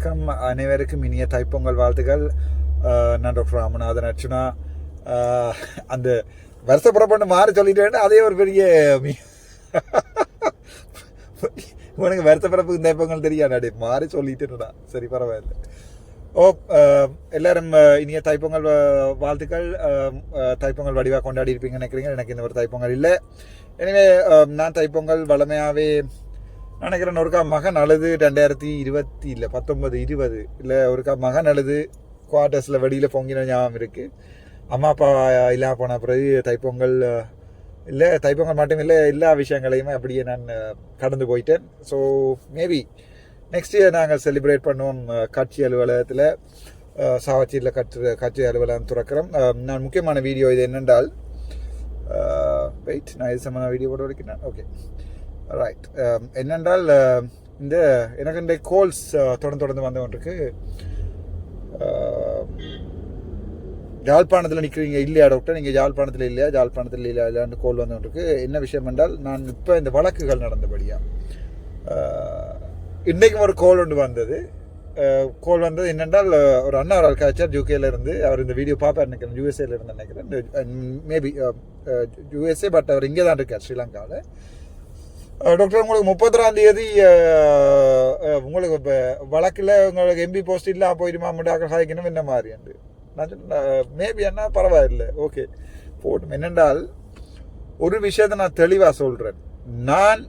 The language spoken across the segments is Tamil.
வணக்கம். அனைவருக்கும் இனிய தைப்பொங்கல் வாழ்த்துக்கள். நான் டாக்டர் ராமநாதன் அர்ச்சுனா. அந்த வருஷ புறப்பட்டு மாறி சொல்லிட்டேன் அதே ஒரு பெரிய உனக்கு வருஷ பிறப்புக்கு தைப்பொங்கல் தெரியாடாடி மாறி சொல்லிட்டேன்டா. சரி பரவாயில்ல. ஓ எல்லாரும் இனிய தைப்பொங்கல் வாழ்த்துக்கள். தைப்பொங்கல் வடிவாக கொண்டாடி இருப்பீங்கன்னு நினைக்கிறீங்க. எனக்கு இந்த ஒரு தைப்பொங்கல் இல்லை. எனவே நான் தைப்பொங்கல் வளமையாகவே நினைக்கிறேன் ஒருக்கா மகன் அழுது ரெண்டாயிரத்தி இருபத்தி இல்லை பத்தொன்பது இருபது. இல்லை ஒருக்கா மகன் அழுது குவார்ட்டர்ஸில் வெளியில் பொங்கின ஞாபகம் இருக்குது அம்மா அப்பா இல்லாம போன பிறகு தைப்பொங்கல் இல்லை தைப்பொங்கல் மட்டும் இல்லை எல்லா விஷயங்களையுமே அப்படியே நான் கடந்து போயிட்டேன். ஸோ மேபி நெக்ஸ்ட் இயர் நாங்கள் செலிப்ரேட் பண்ணுவோம் கட்சி அலுவலகத்தில். சாவச்சியில் கட்சி கட்சி அலுவலகம் துறக்கிறோம். நான் முக்கியமான வீடியோ இது என்னென்றால் வெயிட் நான் இது சம்மந்த வீடியோ போட வரைக்கிறேன் ஓகே ரைட் um, என்னென்றால் uh, இந்த எனக்கு இந்த கோல்ஸ் uh, தொடர்ந்து தொடர்ந்து வந்து ஜாழ்ப்பாணத்தில் um, நிற்கிறீங்க இல்லையா டாக்டர் நீங்கள் ஜாழ்ப்பாணத்தில் இல்லையா ஜாழ்ப்பாணத்தில் இல்லையா இல்லையான்னு கோல் வந்து என்ன விஷயம் என்றால் நான் இப்போ இந்த வழக்குகள் நடந்தபடியாக uh, இன்றைக்கும் ஒரு கோல் ஒன்று வந்தது. கோல் வந்தது என்னென்றால் ஒரு அண்ணா ஒரு ஆள் யூகேல இருந்து அவர் இந்த வீடியோ பார்ப்பார் நினைக்கிறேன் யூஎஸ்ஏல இருந்து நினைக்கிறேன். மேபி யூஎஸ்ஏ பட் அவர் இங்கே தான் இருக்கார் ஸ்ரீலங்காவில் டாக்டர் உங்களுக்கு முப்பத்தொராம் தேதி உங்களுக்கு இப்போ வழக்கில் உங்களுக்கு எம்பி போஸ்ட் இல்லாமல் போயிருமா முடாக்கள் சாய்க்கணும் என்ன மாதிரி என்று. நான் மேபி என்ன பரவாயில்லை. ஓகே போட்டும். என்னென்றால் ஒரு விஷயத்தை நான் தெளிவாக சொல்கிறேன் நான்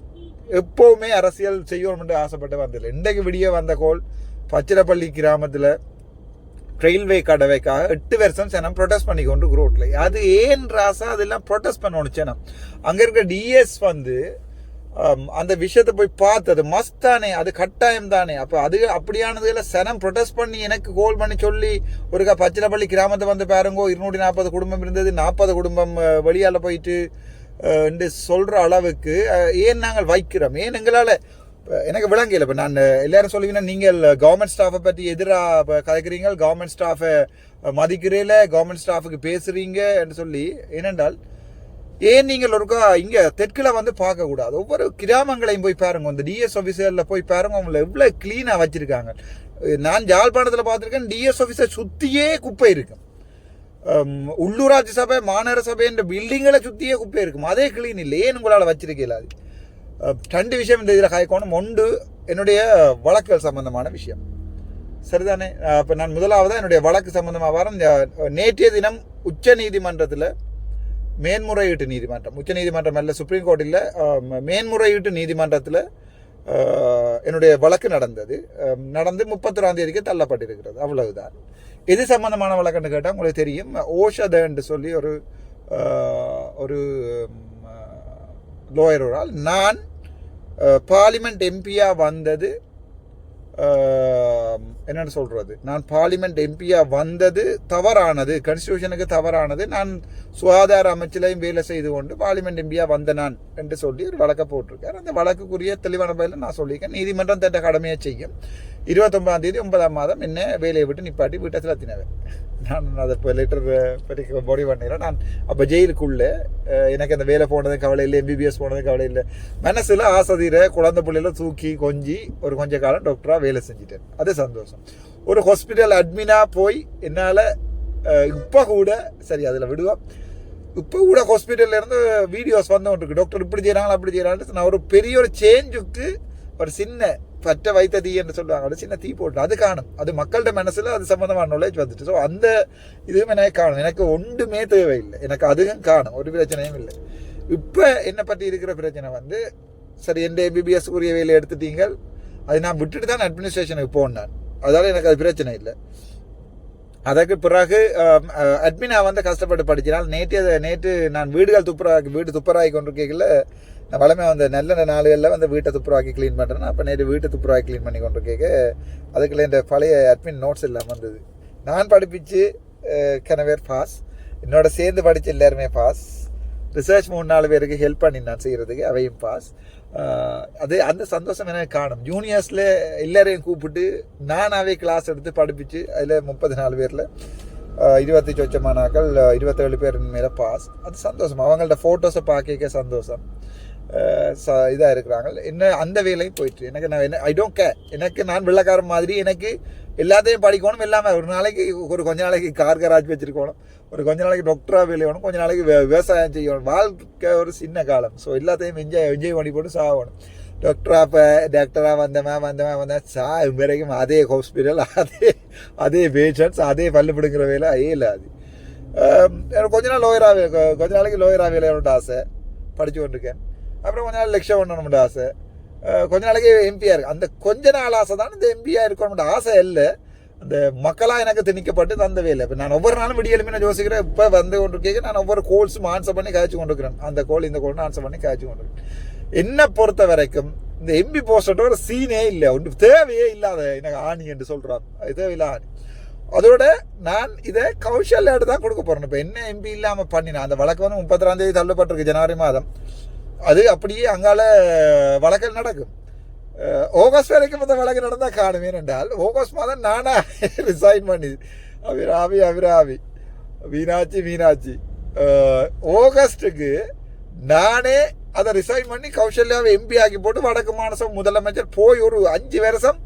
எப்போவுமே அரசியல் செய்யணும்னு ஆசைப்பட்டு வந்ததில்லை. இன்றைக்கு விடிய வந்த கோல் பச்சிரப்பள்ளி கிராமத்தில் ரயில்வே கடவைக்காக எட்டு வருஷம் சனம் ப்ரொடெஸ்ட் பண்ணி கொண்டு ரோட்ல அது ஏன் ராசா? அதெல்லாம் ப்ரொடெஸ்ட் பண்ணணும் சனம். அங்கே இருக்க டிஎஸ் வந்து அந்த விஷயத்தை போய் பார்த்து அது மஸ்ட் தானே அது கட்டாயம் தானே. அப்போ அது அப்படியானதுல சனம் ப்ரொடெஸ்ட் பண்ணி எனக்கு கோல் பண்ணி சொல்லி ஒருக்கா பச்சிலப்பள்ளி கிராமத்தை வந்து பாருங்கோ இருநூற்றி நாற்பது குடும்பம் இருந்தது நாற்பது குடும்பம் அஹ், வெளியால போயிட்டு என்று சொல்கிற அளவுக்கு ஏன் நாங்கள் வைக்கிறோம்? ஏன் எங்களால் எனக்கு விளங்கல இப்போ நான் எல்லாரும் சொல்லுவீங்கன்னா நீங்கள் கவர்மெண்ட் ஸ்டாஃபை பற்றி எதிராக கதைக்கிறீங்க கவர்மெண்ட் ஸ்டாஃபை மதிக்கிறீல கவர்மெண்ட் ஸ்டாஃபுக்கு பேசுகிறீங்க என்று சொல்லி ஏனென்றால் ஏன் நீங்கள் ஒருக்கா இங்கே தெற்கில் வந்து பார்க்கக்கூடாது. ஒவ்வொரு கிராமங்களையும் போய் பாருங்க. இந்த டிஎஸ் ஆஃபீஸரில் போய் பாருங்க. அவங்கள எவ்வளோ க்ளீனாக வச்சுருக்காங்க. நான் யாழ்ப்பாணத்தில் பார்த்துருக்கேன். டிஎஸ் ஆஃபீஸர் சுற்றியே குப்பை இருக்கும் உள்ளூராட்சி சபை மாநகர சபைன்ற பில்டிங்களை சுற்றியே குப்பை இருக்கும் அதே க்ளீன் இல்லை. ஏன் உங்களால் வச்சிருக்கல அது ரெண்டு விஷயம் இந்த இதில் காய்க்கணும். ஒன்று என்னுடைய வழக்குகள் சம்பந்தமான விஷயம். சரிதானே? அப்போ நான் முதலாவதாக என்னுடைய வழக்கு சம்பந்தமாக வரேன் நேற்றைய தினம் உச்ச நீதிமன்றத்தில் மேன்முறையீட்டு நீதிமன்றம் உச்ச நீதிமன்றம் அல்ல சுப்ரீம் கோர்ட்டில் மேன்முறையீட்டு நீதிமன்றத்தில் என்னுடைய வழக்கு நடந்தது. நடந்து முப்பத்தொராம் தேதிக்கு தள்ளப்பட்டிருக்கிறது. அவ்வளவுதான். எது சம்பந்தமான வழக்குன்னு கேட்டால் உங்களுக்கு தெரியும் ஓஷதன்னு சொல்லி ஒரு ஒரு லோயர் நான் பார்லிமெண்ட் எம்பியாக வந்தது என்னென்னு சொல்கிறது நான் பார்லிமெண்ட் எம்பியா வந்தது தவறானது. கன்ஸ்டியூஷனுக்கு தவறானது. நான் சுகாதார அமைச்சிலையும் வேலை செய்து கொண்டு பார்லிமெண்ட் எம்பியாக வந்த நான் என்று சொல்லி ஒரு வழக்கை போட்டிருக்கார். அந்த வழக்குக்குரிய தெளிவான பதில நான் சொல்லியிருக்கேன். நீதிமன்றம் தட்ட கடமையை செய்யும். இருபத்தொன்பதாம் தேதி ஒன்பதாம் மாதம் என்ன வேலையை விட்டு நிப்பாட்டி வீட்டை திலத்தினவன் நான் அதை இப்போ லெட்டர் படிக்க பாடி பண்ணிடுறேன் நான் அப்போ ஜெயிலுக்குள்ளே எனக்கு அந்த வேலை போனதும் கவலை இல்லை. எம்பிபிஎஸ் போனதும் கவலை இல்லை. மனசில் ஆசதியில் குழந்தை பிள்ளையில தூக்கி கொஞ்சி ஒரு கொஞ்ச காலம் டாக்டராக வேலை செஞ்சுட்டேன். அது சந்தோஷம். ஒரு ஹாஸ்பிட்டல் அட்மினாக போய் என்னால் இப்போ கூட சரி அதில் விடுவோம் இப்போ கூட ஹாஸ்பிட்டல்லேருந்து வீடியோஸ் வந்து டாக்டர் இப்படி செய்கிறாங்களா அப்படி செய்கிறாங்க நான் ஒரு பெரிய ஒரு சேஞ்சுக்கு ஒரு சின்ன பற்ற வைத்த தீ என்று சொல்லுவாங்க ஒரு சின்ன தீ போட்டு அது காணும் அது மக்கள்கிட்ட மனசில் அது சம்மந்தமான நாலேஜ் வந்துட்டு ஸோ அந்த இதுவும் எனக்கு காணும் எனக்கு ஒன்றுமே தேவையில்லை எனக்கு அதுவும் காணும் ஒரு பிரச்சனையும் இல்லை இப்போ என்னை பற்றி இருக்கிற பிரச்சனை வந்து சரி எந்த எம்பிபிஎஸ் உரிய வேலை எடுத்துட்டீங்க அது நான் விட்டுட்டு தான் அட்மினிஸ்ட்ரேஷனுக்கு போனேன் அதால் எனக்கு அது பிரச்சனை இல்லை. அதற்கு பிறகு அட்மினா வந்து கஷ்டப்பட்டு படிச்சினால் நேற்று நேற்று நான் வீடுகள் துப்புராக்கி வீடு துப்புராக்கி கொண்டிருக்கையில் நான் வளமே வந்து நல்ல நாளுகளில் வந்து வீட்டை துப்புராக்கி க்ளீன் பண்ணுறேன் அப்போ நேற்று வீட்டை துப்புராக்கி க்ளீன் பண்ணி கொண்டிருக்கேக்க அதுக்குள்ள இந்த பழைய அட்மின் நோட்ஸ் எல்லாம் வந்தது. நான் படிப்பிச்சு கனவேர் பாஸ் என்னோட சேர்ந்து படித்த எல்லாருமே பாஸ் ரிசர்ச் மூணு நாலு பேருக்கு ஹெல்ப் பண்ணி நான் செய்கிறதுக்கு அவையும் பாஸ் அது அந்த சந்தோஷம் எனக்கு காணும். ஜூனியர்ஸில் எல்லாரையும் கூப்பிட்டு நானாகவே கிளாஸ் எடுத்து படிப்பிச்சு அதில் முப்பது நாலு பேரில் இருபத்தி சொச்ச மாணாக்கள் இருபத்தேழு பேர் மேலே பாஸ் அது சந்தோஷம். அவங்கள்ட்ட ஃபோட்டோஸை பார்க்க சந்தோஷம். இதாக இருக்கிறாங்க. என்ன அந்த வேலையும் போயிட்டு எனக்கு நான் என்ன ஐ டோன்ட் கே எனக்கு நான் வெள்ளக்காரன் மாதிரி எனக்கு எல்லாத்தையும் படிக்கணும் எல்லாமே ஒரு நாளைக்கு ஒரு கொஞ்ச நாளைக்கு கார் கராஜ் வச்சுருக்கணும் ஒரு கொஞ்ச நாளைக்கு டாக்டராக வேலை வேணும் கொஞ்ச நாளைக்கு விவசாயம் செய்யணும். வாழ்க்கை ஒரு சின்ன காலம். ஸோ எல்லாத்தையும் என்ஜாய் என்ஜாய் பண்ணி போட்டு சாகணும். டாக்டராக இப்போ டாக்டராக வந்தவன் வந்தவன் வந்தேன் சா வரைக்கும் அதே ஹாஸ்பிட்டல் அதே அதே பேஷண்ட்ஸ் அதே பல்லு பிடுங்குற வேலை அதே. இல்லை அது எனக்கு கொஞ்ச நாள் லோயராக கொஞ்ச நாளைக்கு லோயராக வேலையோட ஆசை. படித்து கொண்டிருக்கேன். அப்புறம் கொஞ்ச நாள் லட்சம் பண்ணணும்னு ஆசை. கொஞ்ச நாளைக்கு எம்பியாக இருக்கு. அந்த கொஞ்ச நாள் ஆசை தான் இந்த எம்பியாக இருக்கணும்னு ஆசை இல்லை. அந்த மக்களாக எனக்கு திணிக்கப்பட்டு தந்த வேலை இப்போ நான் ஒவ்வொரு நாளும் விடியலுமே நான் யோசிக்கிறேன் இப்போ வந்து கொண்டிருக்கேன். நான் ஒவ்வொரு கோல்ஸும் ஆன்சர் பண்ணி காய்ச்சி கொண்டிருக்கிறேன். அந்த கோல் இந்த கோல்னு ஆன்சர் பண்ணி காய்ச்சி கொண்டிருக்கேன் என்னை பொறுத்த வரைக்கும் இந்த எம்பி போஸ்டர் ஒரு சீனே இல்லை. ஒன்று தேவையே இல்லாத எனக்கு ஆணி என்று சொல்கிறான் அது தேவையில்ல ஆணி. அதோட நான் இதை கௌசல்யாட்டு தான் கொடுக்க போகிறேன் இப்போ என்ன எம்பி இல்லாமல் பண்ணினேன் அந்த வழக்கு வந்து முப்பத்தி தேதி தள்ளப்பட்டிருக்கு ஜனவரி மாதம். அது அப்படியே அங்கால வழக்கு நடக்கும். ஆகஸ்ட் வரைக்கும் அந்த வழக்கு நடந்தால் காணுமே என்றால் ஆகஸ்ட் மாதம் நானா ரிசைன் பண்ணி அபிராமி அபிராமி மீனாட்சி மீனாட்சி. ஆகஸ்ட்டுக்கு நானே அதை ரிசைன் பண்ணி கௌசல்யாவை எம்பி ஆக்கி போட்டு வடக்கு மாநிலம் முதலமைச்சர் போய் ஒரு அஞ்சு வருஷம்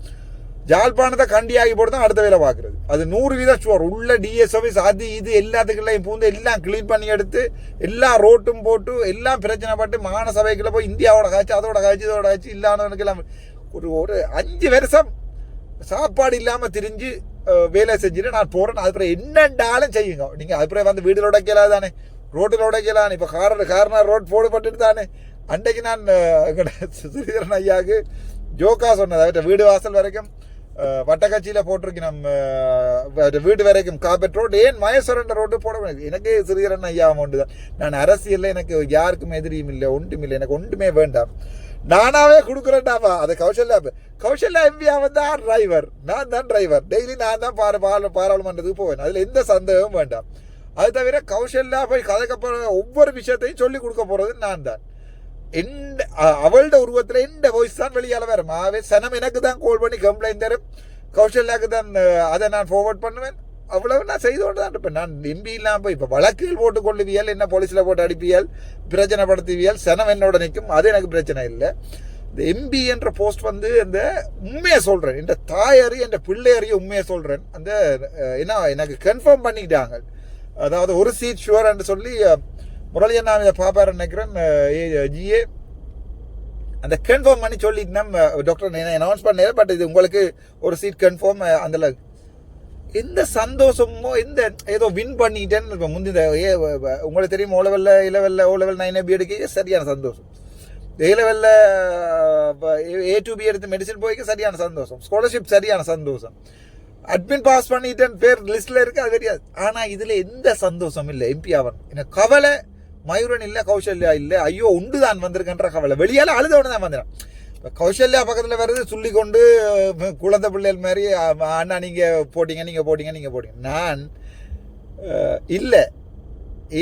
ஜாழ்ப்பாணத்தை கண்டியாகி போட்டு தான் அடுத்த வேலை பார்க்குறது. அது நூறு வீதம் ஷுவர் உள்ள டிஎஸ் ஆஃபீஸ் அது இது எல்லாத்துக்குள்ளையும் பூந்து எல்லாம் க்ளீன் பண்ணி எடுத்து எல்லா ரோட்டும் போட்டு எல்லாம் பிரச்சனை பட்டு மாகாண போய் இந்தியாவோட காய்ச்சி அதோட காய்ச்சி இதோட காய்ச்சி இல்லாதவனுக்கு எல்லாம் ஒரு ஒரு அஞ்சு வருஷம் சாப்பாடு இல்லாமல் திரிஞ்சு வேலை செஞ்சுட்டு நான் போகிறேன் அதுக்கப்புறம் என்னண்டாலும் செய்யுங்க. நீங்கள் அதுக்கப்புறம் வந்து வீடில் உடைக்கலாம் தானே. ரோட்டில் உடைக்கலாம் இப்போ கார் கார்னர் ரோட் போடப்பட்டுட்டு தானே. அன்றைக்கு நான் அஹ், சுதீரன் ஸ்ரீதரன் ஐயாவுக்கு ஜோக்கா சொன்னது அவர்கிட்ட வீடு வாசல் வரைக்கும் வட்டக்கட்சியில் போட்டிருக்கணும் வீடு வரைக்கும். காப்பெட் ரோடு ஏன் மயசரண்ட ரோடு போட முடியாது? எனக்கு ஸ்ரீதரன் ஐயா ஒன்று தான். நான் அரசியலில் எனக்கு யாருக்கும் எதிரியும் இல்லை ஒன்றும் இல்லை. எனக்கு ஒன்றுமே வேண்டாம். நானாவே கொடுக்குறேன்டாப்பா அது கௌசல்யா கௌசல்யா எம்பியா தான் டிரைவர் நான் தான் டிரைவர் டெய்லி நான் தான் பார பாராளுமன்றத்துக்கு போவேன். அதில் எந்த சந்தேகமும் வேண்டாம். அது தவிர கௌசல்யா போய் கதைக்க ஒவ்வொரு விஷயத்தையும் சொல்லி கொடுக்க போகிறது நான் தான். எந்த அவளோட உருவத்தில் எந்த வாய்ஸ் தான் வெளியால் வரும்? ஆகவே சனம் எனக்கு தான் கால் பண்ணி கம்ப்ளைண்ட் தரும். கௌசல்யாவுக்கு தான் அதை நான் ஃபார்வர்ட் பண்ணுவேன். அவ்வளவு நான் செய்து கொண்டு தான் இருப்பேன். நான் எம்பி இல்லாமல் போய் இப்போ வழக்கில் போட்டு கொள்ளுவியல் என்ன போலீஸில் போட்டு அடிப்பியல் பிரச்சனைப்படுத்துவியல் சனம் என்னோட நிற்கும். அது எனக்கு பிரச்சனை இல்லை. இந்த எம்பி என்ற போஸ்ட் வந்து அந்த உண்மையை சொல்கிறேன் என் தாயாரி என் பிள்ளையறிய உண்மையை சொல்கிறேன் அந்த என்ன எனக்கு கன்ஃபார்ம் பண்ணிக்கிட்டாங்க அதாவது ஒரு சீட் ஷுவர்ன்னு சொல்லி முரளியன் நான் இதை பார்ப்பாருன்னு நினைக்கிறேன் ஜிஏ. அந்த கன்ஃபார்ம் பண்ணி சொல்லிட்டு நம்ம டாக்டர் அனௌன்ஸ் பண்ணல பட் இது உங்களுக்கு ஒரு சீட் கன்ஃபார்ம் அந்த எந்த சந்தோஷமோ எந்த ஏதோ வின் பண்ணிட்டேன்னு இப்போ முந்தின ஏ உங்களுக்கு தெரியும் ஓ லெவலில் இ லெவலில் ஓ லெவல் நைன் பி எடுக்க சரியான சந்தோஷம். ஏ லெவலில் ஏ டு பி எடுத்து மெடிசன் போய்க்க சரியான சந்தோஷம். ஸ்காலர்ஷிப் சரியான சந்தோஷம். அட்மின் பாஸ் பண்ணிட்டேன் பேர் லிஸ்ட்டில் இருக்குது அது தெரியாது. ஆனால் இதில் எந்த சந்தோஷம் இல்லை எம்பி அவன் எனக்கு கவலை மயூரன் இல்லை கௌசல்யா இல்லை ஐயோ உண்டு தான் வந்திருக்கன்ற கவலை. வெளியால அழுதவனு தான் வந்துடுறான் இப்போ கௌசல்யா பக்கத்தில் வருது சொல்லி கொண்டு குழந்தை பிள்ளைகள் மாதிரி அண்ணா நீங்கள் போட்டிங்க நீங்கள் போட்டிங்க நீங்கள் போட்டிங்க. நான் இல்லை.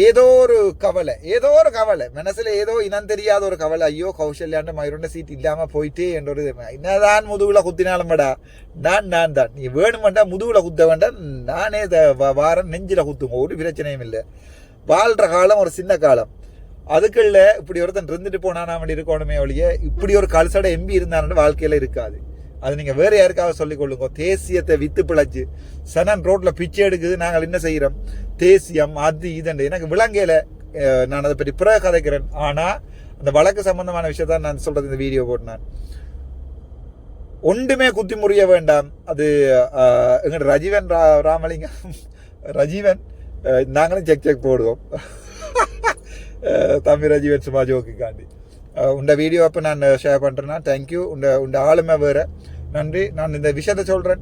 ஏதோ ஒரு கவலை ஏதோ ஒரு கவலை. மனசில் ஏதோ இனம் தெரியாத ஒரு கவலை. ஐயோ கௌசல்யாண்ட மயிருண்ட சீட் இல்லாமல் போயிட்டே என்ற ஒரு என்னதான் முதுகுல குத்தினாலும்டா நான் நான் தான். நீ வேணுமெண்டா முதுகுல குத்த வேண்டாம். நானே வ- வாரம் நெஞ்சில் குத்துங்க. ஒரு பிரச்சனையும் இல்லை. வாழ்கிற காலம் ஒரு சின்ன காலம். அதுக்குள்ள இப்படி ஒருத்தன் இருந்துட்டு போனானா அப்படி இருக்கணுமே ஒழிய இப்படி ஒரு கல்சட எம்பி இருந்தான்னு வாழ்க்கையில இருக்காது. அது நீங்கள் வேறு யாருக்காவது சொல்லிக் கொள்ளுங்க. தேசியத்தை வித்து பிழைச்சு சனன் ரோட்டில் பிச்சை எடுக்குது நாங்கள் என்ன செய்கிறோம் தேசியம் அது இதுண்டு எனக்கு விளங்கையில் நான் அதை பற்றி பிற கதைக்கிறேன். ஆனால் அந்த வழக்கு சம்பந்தமான விஷயத்தான் நான் சொல்கிறது இந்த வீடியோ போட்டு நான் ஒன்றுமே குத்தி முறிய வேண்டாம். அது எங்கள் ரஜீவன் ரா ராமலிங்கம் ரஜீவன் நாங்களும் செக் செக் போடுவோம் தம்பி ரஜீவன் சும்மா ஜோக்குக்காண்டி உண்ட வீடியோ அப்போ நான் ஷேர் பண்ணுறேன்னா தேங்க்யூ உண்ட உண்ட ஆளுமை வேறு நன்றி நான் இந்த விஷயத்தை சொல்கிறேன்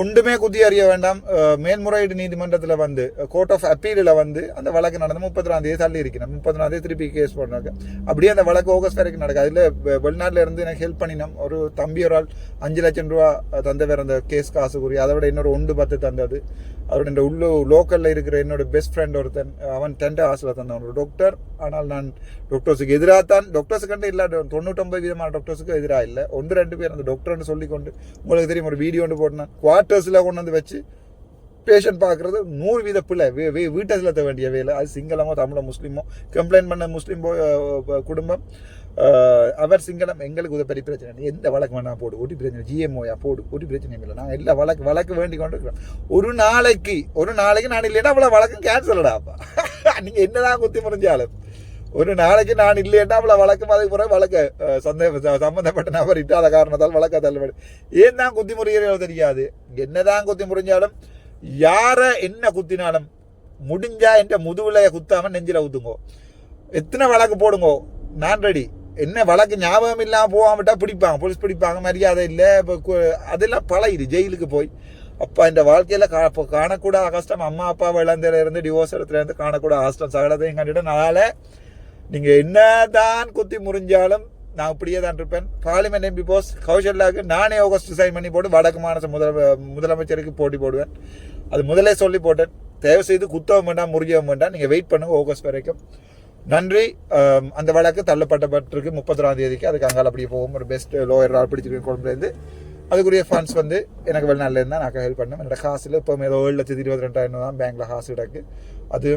ஒன்றுமே குத்தி அறிய வேண்டாம். மேல்முறையீடு நீதிமன்றத்தில் வந்து கோர்ட் ஆஃப் அப்பீலில் வந்து அந்த வழக்கு நடந்து முப்பத்தி தேதி தள்ளி இருக்கிறேன். முப்பத்தி தேதி திருப்பி கேஸ் போடுறாங்க. அப்படியே அந்த வழக்கு ஆகஸ்ட் வரைக்கும் நடக்குது. அதில் வெளிநாட்டில் இருந்து எனக்கு ஹெல்ப் பண்ணினோம் ஒரு தம்பி ஒரு ஆள் அஞ்சு லட்சம் ரூபா தந்தவர் அந்த கேஸ் காசுக்குரிய அதை விட இன்னொரு ஒன்று பத்து தந்தது. அவரோட இந்த உள்ளு லோக்கலில் இருக்கிற என்னோட பெஸ்ட் ஃப்ரெண்ட் ஒருத்தன் அவன் டென்ட் ஹாஸ்டலில் தந்தான். ஒரு டாக்டர் ஆனால் நான் டாக்டர்ஸுக்கு எதிராக தான் டாக்டர்ஸுக்கு கண்டு இல்லை தொண்ணூற்றொம்பது விதமான டாக்டர்ஸுக்கு எதிராக இல்லை. ஒன்று ரெண்டு பேர் அந்த டாக்டர்னு சொல்லிக்கொண்டு உங்களுக்கு தெரியும் ஒரு வீடியோ ஒன்று போட்டேன் டாக்டர்ஸில் கொண்டு வந்து வச்சு பேஷண்ட் பார்க்குறது நூறு வீத பிள்ளை வீ வீ வீட்டை செலுத்த வேண்டிய வேலை. அது சிங்களமோ தமிழோ முஸ்லீமோ கம்ப்ளைண்ட் பண்ண முஸ்லீம் குடும்பம் அவர் சிங்களம் எங்களுக்கு உதவி பெரிய பிரச்சனை இல்லை. எந்த வழக்கு வேணா போடு. ஒரு பிரச்சனை ஜிஎம்ஓயா போடு. ஒரு பிரச்சனையும் இல்லை. நாங்கள் எல்லா வழக்கு வழக்கு வேண்டி கொண்டு இருக்கிறோம் ஒரு நாளைக்கு ஒரு நாளைக்கு நான் இல்லைன்னா அவ்வளோ வழக்கு கேன்சல் அடாப்பா நீங்கள் என்னதான் குத்தி முடிஞ்சாலும் ஒரு நாளைக்கு நான் இல்லைன்னா அவளை வழக்கு அதுக்கு பிறகு வழக்கு சந்தேக சம்மந்தப்பட்ட நபர் இட்டாத காரணத்தால் வழக்க தள்ளுபடி ஏன் தான் குத்தி முறிகிறதோ தெரியாது என்னதான் குத்தி முறிஞ்சாலும் யாரை என்ன குத்தினாலும் முடிஞ்சா என்ற முதுவிலையை குத்தாம நெஞ்சில குத்துங்கோ எத்தனை வழக்கு போடுங்கோ நான் ரெடி என்ன வழக்கு ஞாபகம் இல்லாமல் போகாம விட்டால் பிடிப்பாங்க போலீஸ் பிடிப்பாங்க மரியாதை இல்லை இப்போ அதெல்லாம் பழகிடு ஜெயிலுக்கு போய் அப்பா இந்த வாழ்க்கையில் கா இப்போ காணக்கூடாத கஷ்டம் அம்மா அப்பா இழந்ததுல டிவோர்ஸ் இடத்துலேருந்து காணக்கூடாத கஷ்டம் சகலத்தையும் கண்டுட்டு அதனால நீங்க என்னதான் குத்தி முறிஞ்சாலும் நான் இப்படியே தான் இருப்பேன். பார்லிமெண்ட் எம்பி போஸ் கௌசல்யாவுக்கு நானே ஆகஸ்ட் சைன் பண்ணி போட்டு வடக்கு மாநில முதல முதலமைச்சருக்கு போட்டி போடுவேன். அது முதலே சொல்லி போட்டேன். தயவு செய்து குத்தவும் வேண்டாம் முறியவும் வேண்டாம். நீங்கள் வெயிட் பண்ணுங்கள் ஆகஸ்ட் வரைக்கும். நன்றி. அந்த வழக்கு தள்ளப்பட்டப்பட்டிருக்கு முப்பத்தொராம் தேதிக்கு. அதுக்கு அங்கால அப்படியே போகும் ஒரு பெஸ்ட் லோயர் ஆள் பிடிச்சிருக்கேன் குழம்புலேருந்து அதுக்குரிய ஃபண்ட்ஸ் வந்து எனக்கு வெளிநாட்டில் இருந்தால் நான் ஹெல்ப் பண்ணேன் என்னோட காசில் இப்போ ஏதோ ஏழு லட்சத்தி இருபத்தி ரெண்டாயிரம் தான் பேங்க்கில் காசு கிடக்கு. அது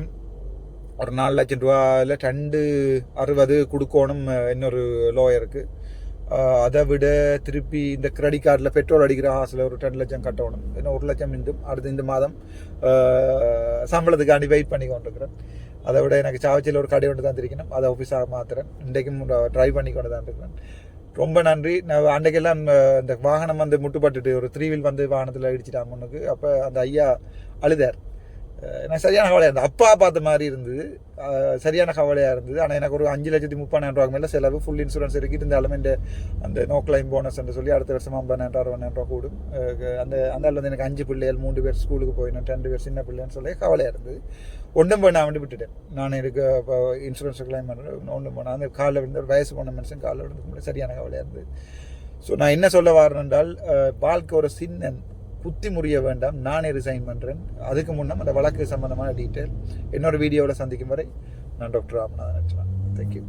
ஒரு நாலு லட்சம் ரூபாயில் ரெண்டு அறுபது கொடுக்கணும் இன்னொரு லோயருக்கு அதை விட திருப்பி இந்த கிரெடிட் கார்டில் பெட்ரோல் அடிக்கிற ஹாஸில் ஒரு ரெண்டு லட்சம் கட்டணும். இன்னும் ஒரு லட்சம் மீண்டும் அடுத்து இந்த மாதம் சம்பளத்துக்காண்டி வெயிட் பண்ணி கொண்டிருக்கிறேன். அதை விட எனக்கு சாவச்சியில் ஒரு கடை ஒன்று தான் இருக்கணும் அதை ஆஃபீஸாக மாத்துறேன். இன்றைக்கும் ட்ரை பண்ணி கொண்டு தான் இருக்கிறேன். ரொம்ப நன்றி. நான் அன்றைக்கெல்லாம் இந்த வாகனம் வந்து முட்டுப்பட்டுட்டு ஒரு த்ரீ வீல் வந்து வாகனத்தில் இடிச்சிட்டாங்க முன்னுக்கு. அப்போ அந்த ஐயா அழுதார். எனக்கு சரியான கவலையாக இருந்தது அப்பா பார்த்த மாதிரி இருந்தது. சரியான கவலையாக இருந்தது. ஆனால் எனக்கு ஒரு அஞ்சு லட்சத்தி முப்பதாயிரம் ரூபாய்க்கு மேலே செலவு ஃபுல் இன்சூரன்ஸ் இருக்கு. இருந்தாலும் இந்த அந்த நோ கிளைம் போனஸ் என்று சொல்லி அடுத்த வருஷம் ஐம்பதாயிரம் அறுபதாயிரம் ரூபா கூடும். அந்த அந்த ஆள் வந்து எனக்கு அஞ்சு பிள்ளைகள் மூணு பேர் ஸ்கூலுக்கு போயிடணும் ரெண்டு பேர் சின்ன பிள்ளைன்னு சொல்லி கவலையாக இருந்தது. ஒன்றும் போய் நான் வந்து விட்டுட்டேன். நான் எனக்கு இன்சூரன்ஸ் கிளைம் பண்ணுறேன் ஒன்றும் போனேன். அந்த காலில் விழுந்து ஒரு வயசு போன மனுஷன் காலில் விழுந்து சரியான கவலையாக இருந்தது. ஸோ நான் என்ன சொல்ல வரேன் என்றால் வாழ்க்கை ஒரு சின்னன் குத்தி முறிய வேண்டாம். நானே ரிசைன் பண்ணுறேன் அதுக்கு முன்னம் அந்த வழக்கு சம்பந்தமான டீட்டெயில் என்னோடய வீடியோவில் சந்திக்கும் வரை நான் டாக்டர் ராமநாதன் தேங்க்யூ